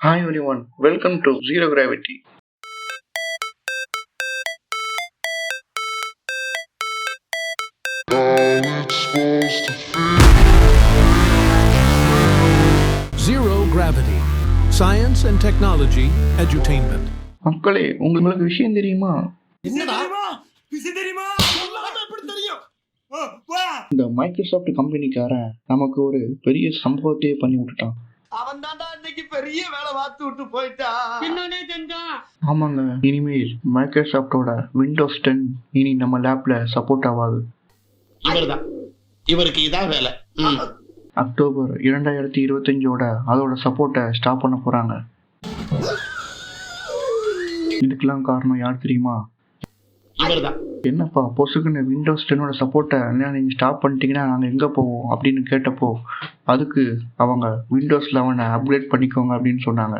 Hi everyone, welcome to Zero Gravity. Zero Gravity. Science and Technology Edutainment. மக்களே உங்களுக்கு விஷயம் தெரியுமா? இந்த மைக்ரோசாஃப்ட் கம்பெனிக்காரன் நமக்கு ஒரு பெரிய சம்பவத்தையே பண்ணி விட்டுட்டான் அவன் இன்னைக்கு பெரிய வேலை பார்த்து விட்டு போயிட்டான் என்னடே செஞ்சான் ஆமாங்க. இனிமேல் மைக்ரோசாஃப்டோட விண்டோஸ் டென் இனி நம்ம லேப்ல சப்போர்ட் ஆகாது இவர்தான். இவருக்கு இதான் வேலை. அக்டோபர் இரண்டாயிரத்தி இருபத்தஞ்சோட அதோட சப்போர்ட்டை ஸ்டாப் பண்ண போறாங்க. இதுக்கெல்லாம் காரணம் யார் தெரியுமா? இவர்தான். என்னப்பா பொசுக்குன்னு விண்டோஸ் டென்னோட சப்போர்ட்டை நீங்கள் ஸ்டாப் பண்ணிட்டீங்கன்னா நாங்கள் எங்கே போவோம்? அப்படின்னு கேட்டப்போ அதுக்கு அவங்க விண்டோஸ் லெவனை அப்கிரேட் பண்ணிக்கோங்க அப்படின்னு சொன்னாங்க.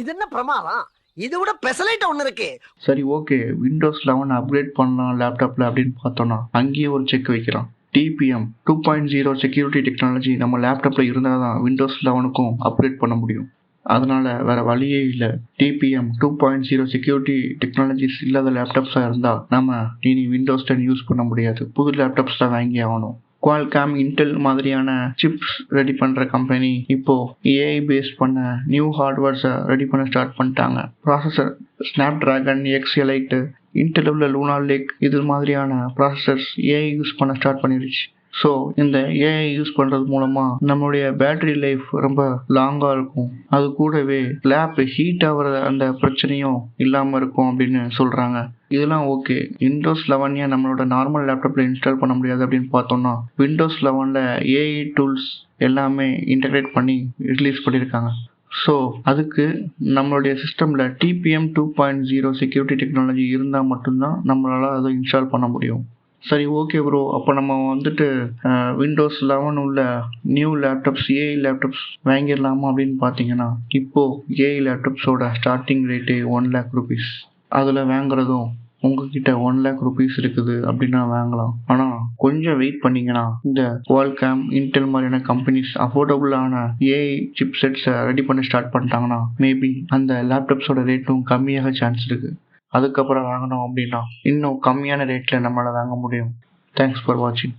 இது என்ன பிரமாதம்? இது விட பெசலைட் ஒண்ணு இருக்கு. சரி ஓகே விண்டோஸ் லெவன் அப்கிரேட் பண்ணலாம் லேப்டாப்பில் அப்படின்னு பார்த்தோன்னா அங்கேயே ஒரு செக் வைக்கிறோம். TPM two point zero security technology நம்ம லேப்டாப்பில் இருந்தால் தான் விண்டோஸ் லெவனுக்கும் அப்கிரேட் பண்ண முடியும். அதனால் வேற வழியே இல்லை. TPM two point zero security technologies இல்லாத லேப்டாப்ஸாக இருந்தால் நம்ம இனி விண்டோஸ் டென் யூஸ் பண்ண முடியாது. புது லேப்டாப்ஸ் தான் வாங்கி ஆகணும். குவால்காம் இன்டெல் மாதிரியான சிப்ஸ் ரெடி பண்ணுற கம்பெனி இப்போ ஏஐ பேஸ் பண்ண நியூ ஹார்ட்வேர்ஸை ரெடி பண்ண ஸ்டார்ட் பண்ணிட்டாங்க. Processor Snapdragon X Elite Intel உள்ள லூனா லேக் இது மாதிரியான ப்ராசஸர்ஸ் ஏஐ யூஸ் பண்ண ஸ்டார்ட் பண்ணிருச்சு. ஸோ இந்த ஏஐ யூஸ் பண்ணுறது மூலமாக நம்மளுடைய பேட்டரி லைஃப் ரொம்ப லாங்காக இருக்கும். அது கூடவே லேப் ஹீட் ஆகிற அந்த பிரச்சனையும் இல்லாமல் இருக்கும் அப்படின்னு சொல்கிறாங்க இதெல்லாம் ஓகே விண்டோஸ் லெவன் நம்மளோட நார்மல் லேப்டாப்பில் இன்ஸ்டால் பண்ண முடியாது அப்படின்னு பார்த்தோம்னா விண்டோஸ் லெவனில் ஏஐ டூல்ஸ் எல்லாமே இன்டகிரேட் பண்ணி ரிலீஸ் பண்ணியிருக்காங்க ஸோ அதுக்கு நம்மளுடைய சிஸ்டமில் TPM two point zero security technology இருந்தால் மட்டும்தான் நம்மளால் அதை இன்ஸ்டால் பண்ண முடியும். சரி ஓகே ப்ரோ அப்போ நம்ம வந்துட்டு விண்டோஸ் லெவன் உள்ள நியூ லேப்டாப்ஸ் ஏஐ லேப்டாப்ஸ் வாங்கிடலாமா அப்படின்னு பார்த்தீங்கன்னா இப்போது AI லேப்டாப்ஸோட starting rate one lakh rupees அதில் வாங்குறதும் உங்ககிட்ட ஒன் லேக் ருபீஸ் இருக்குது அப்படின்னா வாங்கலாம். ஆனால் கொஞ்சம் வெயிட் பண்ணீங்கன்னா இந்த குவால்காம் இன்டெல் மாதிரியான கம்பெனிஸ் அஃபோர்டபுளான ஏஐ சிப் செட்ஸை ரெடி பண்ண ஸ்டார்ட் பண்ணிட்டாங்கன்னா மேபி அந்த லேப்டாப்ஸோட ரேட்டும் கம்மியாக சான்ஸ் இருக்குது அதுக்கப்புறம் வாங்கினோம் அப்படின்னா இன்னும் கம்மியான ரேட்டில் நம்மளால் வாங்க முடியும். தேங்க்ஸ் ஃபார் வாட்சிங்